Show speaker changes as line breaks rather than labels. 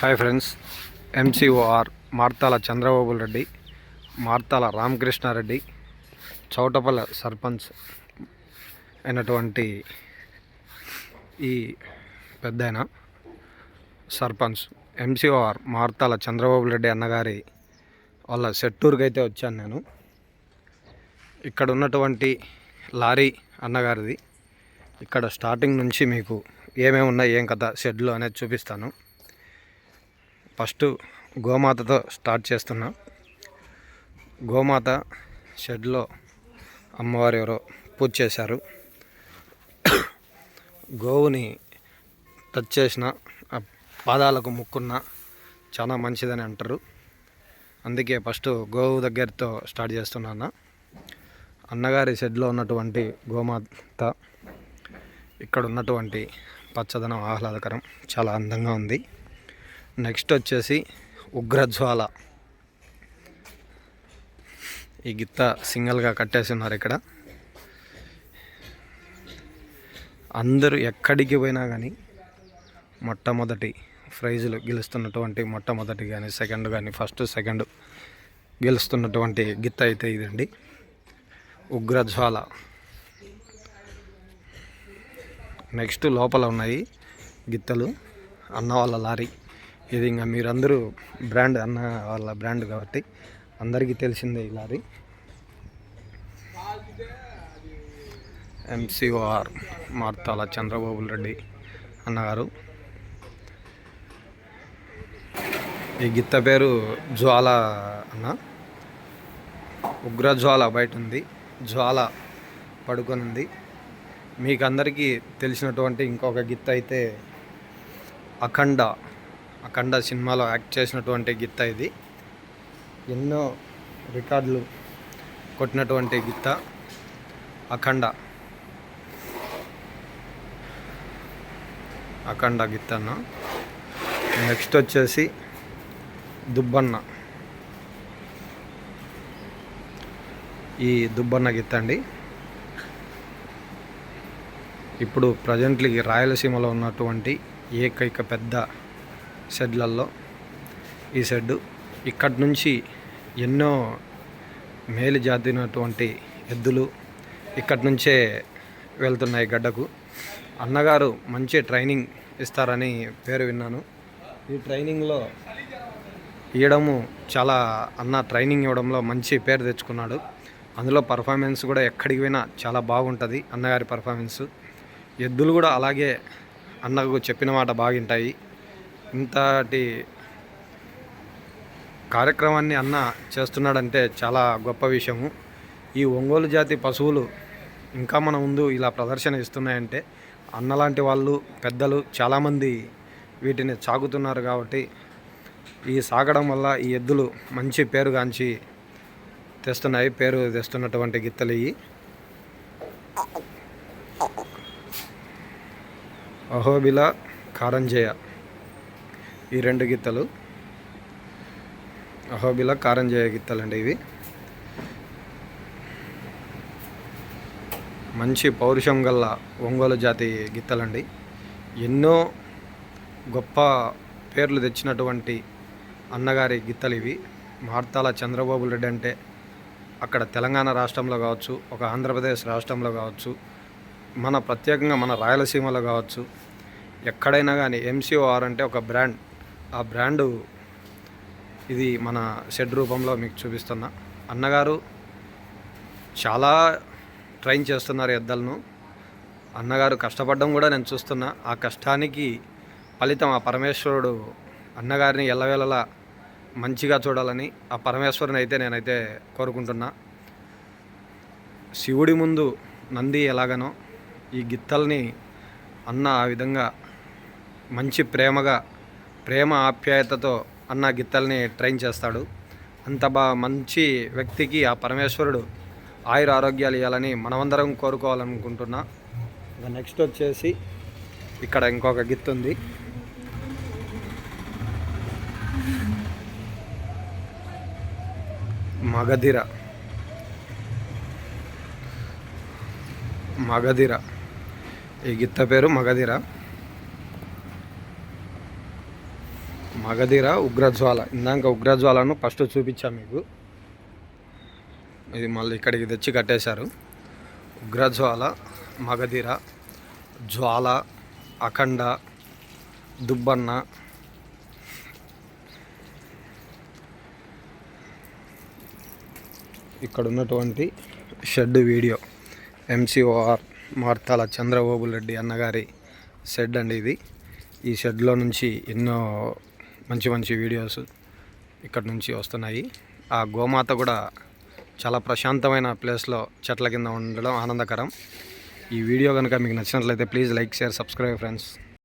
Hi friends MCOR Marthala Chandrababu Reddy Marthala Ramakrishna Reddy Chautapalle sarpanch అయినటువంటి ఈ పెద్దయిన sarpanch MCOR Marthala Chandrababu Reddy అన్నగారి వాళ్ళ సెట్టూరుకి అయితే వచ్చాను నేను. ఇక్కడ ఉన్నటువంటి లారీ అన్నగారిది. ఇక్కడ స్టార్టింగ్ నుంచి మీకు ఏమేమి ఉన్నాయి ఏం కథ షెడ్లు అనేది చూపిస్తాను. ఫస్ట్ గోమాతతో స్టార్ట్ చేస్తున్నా. గోమాత షెడ్లో అమ్మవారు ఎవరో పూజ చేశారు. గోవుని టచ్ చేసిన ఆ పాదాలకు ముక్కున్న చాలా మంచిదని అంటారు. అందుకే ఫస్ట్ గోవు దగ్గరతో స్టార్ట్ చేస్తున్నాను అన్నగారి షెడ్లో ఉన్నటువంటి గోమాత ఇక్కడ ఉన్నటువంటి పచ్చదనం ఆహ్లాదకరం చాలా అందంగా ఉంది. నెక్స్ట్ వచ్చేసి ఉగ్రజ్వాల. ఈ గిత్త సింగిల్గా కట్టేసి ఉన్నారు ఇక్కడ. అందరూ ఎక్కడికి పోయినా కానీ మొట్టమొదటి ప్రైజులు గెలుస్తున్నటువంటి మొట్టమొదటి కానీ సెకండ్ కానీ ఫస్ట్ సెకండ్ గెలుస్తున్నటువంటి గిత్త అయితే ఇదండి. ఉగ్రజ్వాల. నెక్స్ట్ లోపల ఉన్నాయి గిత్తలు అన్న వాళ్ళ లారీ. ఇది ఇంకా మీరందరూ బ్రాండ్ అన్న వాళ్ళ బ్రాండ్ కాబట్టి అందరికీ తెలిసిందే ఈ లారీ. ఎంసీఓఆర్ మార్తాల చంద్రబాబు రెడ్డి అన్నగారు. ఈ గిత్త పేరు జ్వాల అన్న. ఉగ్ర జ్వాల బయట ఉంది. జ్వాల పడుకొని ఉంది. మీకు అందరికీ తెలిసినటువంటి ఇంకొక గిత్త అయితే అఖండ అఖండ సినిమాలో యాక్ట్ చేసినటువంటి గిత్త ఇది. ఎన్నో రికార్డులు కొట్టినటువంటి గిత్త అఖండ. అఖండ గిత్త అన్న. నెక్స్ట్ వచ్చేసి దుబ్బన్న. ఈ దుబ్బన్న గిత్త అండి. ఇప్పుడు ప్రజెంట్లీ రాయలసీమలో ఉన్నటువంటి ఏకైక పెద్ద షెడ్లలో ఈ షెడ్ ఇక్కడి నుంచి ఎన్నో మేలు జాతినటువంటి ఎద్దులు ఇక్కడి నుంచే వెళ్తున్నాయి గడ్డకు. అన్నగారు మంచి ట్రైనింగ్ ఇస్తారని పేరు విన్నాను. ఈ ట్రైనింగ్లో ఇవ్వడము చాలా అన్న ట్రైనింగ్ ఇవ్వడంలో మంచి పేరు తెచ్చుకున్నాడు. అందులో పర్ఫార్మెన్స్ కూడా ఎక్కడికి పోయినా చాలా బాగుంటుంది అన్నగారి పర్ఫార్మెన్స్. ఎద్దులు కూడా అలాగే అన్నకు చెప్పిన మాట బాగుంటాయి. ఇంతటి కార్యక్రమాన్ని అన్న చేస్తున్నాడంటే చాలా గొప్ప విషయము. ఈ ఒంగోలు జాతి పశువులు ఇంకా మన ముందు ఇలా ప్రదర్శన ఇస్తున్నాయంటే అన్నలాంటి వాళ్ళు పెద్దలు చాలామంది వీటిని సాగుతున్నారు కాబట్టి ఈ సాగడం వల్ల ఈ ఎద్దులు మంచి పేరుగాంచి తెస్తున్నాయి పేరు తెస్తున్నటువంటి గిత్తలు ఇవి అహోబిల కారంజయ ఈ రెండు గిత్తలు అహోబిల గిత్తలు అండి ఇవి. మంచి పౌరుషం గల్ల ఒంగోలు జాతి గిత్తలండి ఎన్నో గొప్ప పేర్లు తెచ్చినటువంటి అన్నగారి గిత్తలు ఇవి. మార్తాల చంద్రబాబు రెడ్డి అంటే అక్కడ తెలంగాణ రాష్ట్రంలో కావచ్చు ఒక ఆంధ్రప్రదేశ్ రాష్ట్రంలో కావచ్చు మన ప్రత్యేకంగా మన రాయలసీమలో కావచ్చు ఎక్కడైనా కానీ ఎంసీఓఆర్ అంటే ఒక బ్రాండ్. ఆ బ్రాండు ఇది మన షెడ్ రూపంలో మీకు చూపిస్తున్నా. అన్నగారు చాలా ట్రైన్ చేస్తున్నారు ఎద్దలను. అన్నగారు కష్టపడడం కూడా నేను చూస్తున్నా. ఆ కష్టానికి ఫలితం ఆ పరమేశ్వరుడు అన్నగారిని ఎల్లవేళలా మంచిగా చూడాలని ఆ పరమేశ్వరుని అయితే నేనైతే కోరుకుంటున్నా. శివుడి ముందు నంది ఎలాగనో ఈ గిత్తల్ని అన్న ఆ విధంగా మంచి ప్రేమగా ప్రేమ ఆప్యాయతతో అన్న గిత్తల్ని ట్రైన్ చేస్తాడు. అంత బా మంచి వ్యక్తికి ఆ పరమేశ్వరుడు ఆయుర ఆరోగ్యాలు ఇవ్వాలని మనమందరం కోరుకోవాలనుకుంటున్నా. ఇంకా నెక్స్ట్ వచ్చేసి ఇక్కడ ఇంకొక గిత్త ఉంది. మగధిర. మగధిర. ఈ గిత్త పేరు మగధిర. మగధీర ఉగ్రజ్వాల. ఇందాక ఉగ్రజ్వాలను ఫస్ట్ చూపించాం మీకు. ఇది మళ్ళీ ఇక్కడికి తెచ్చి కట్టేశారు. ఉగ్రజ్వాల మగధీర జ్వాల అఖండ దుబ్బన్న. ఇక్కడ ఉన్నటువంటి shed video. MCOR Marthala Chandrababu Reddy అన్నగారి షెడ్ అండి ఇది. ఈ షెడ్లో నుంచి ఎన్నో మంచి మంచి వీడియోస్ ఇక్కడ నుంచి వస్తున్నాయి. ఆ గోమాత కూడా చాలా ప్రశాంతమైన ప్లేస్లో చెట్ల కింద ఉండడం ఆనందకరం. ఈ వీడియో కనుక మీకు నచ్చినట్లయితే please like share subscribe friends